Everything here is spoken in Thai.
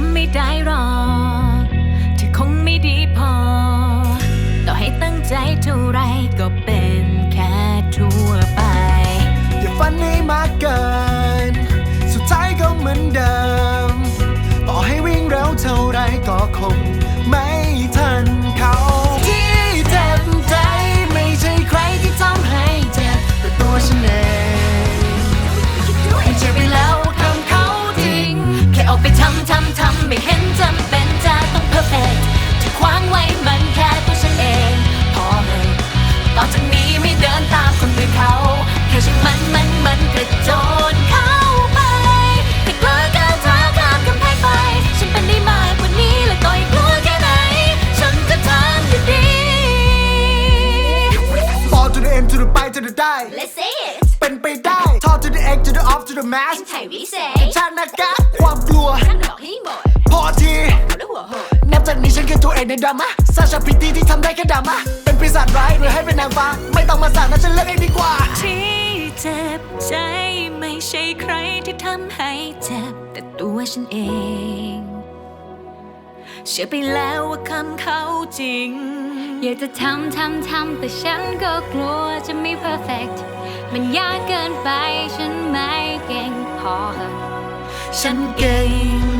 ำไม่ได้รอกเธอคงไม่ดีพอ ต่อให้ตั้งใจเท่าไรก็เป็นแค่ทั่วไป อย่าฝันให้มากเกิน สุดท้ายก็เหมือนเดิม ต่อให้วิ่งเร็วเท่าไรก็คงไม่ทันเขาที่เจ็บใจไม่ใช่ใครที่ทำให้เจ็บแต่ตัวฉันเองเจ็บไปแล้วทำเขาจริง แค่ออกไปทำทำ ไม่เห็นจำเป็นจะต้องเพอร์เฟกที่ขวางไว้มันแค่ตัวฉันเอง พอเลยต่อจากนี้ไม่เดินตามคนอื่นเขา แค่ช่างมันมันมันกระโจนเข้าไปให้กล้าก้าวเท้าข้ามกำแพงไป ฉันเป็นได้มากกว่านี้และต่อยกลัวแค่ไหน ฉันจะทำอยู่ดี Fall to the end to the by to the die Let's say it เป็นไปได้ Talk to the X to the off to the mask ไทยวิเศษ ชาติหน้ากากควา ในดราม่าซาชาพิตี้ที่ทำได้แค่ดราม่าเป็นปีศาจร้ายหรือให้เป็นนางฟ้า ไม่ต้องมาสั่งนะฉันเล่นเองดีกว่า ที่เจ็บใจไม่ใช่ใครที่ทำให้เจ็บ แต่ตัวฉันเอง เชื่อไปแล้วว่าคำเขาจริง อยากจะทำทำทำแต่ฉันก็กลัวจะไม่ perfect มันยากเกินไปฉันไม่เก่งพอ ฉันเก่ง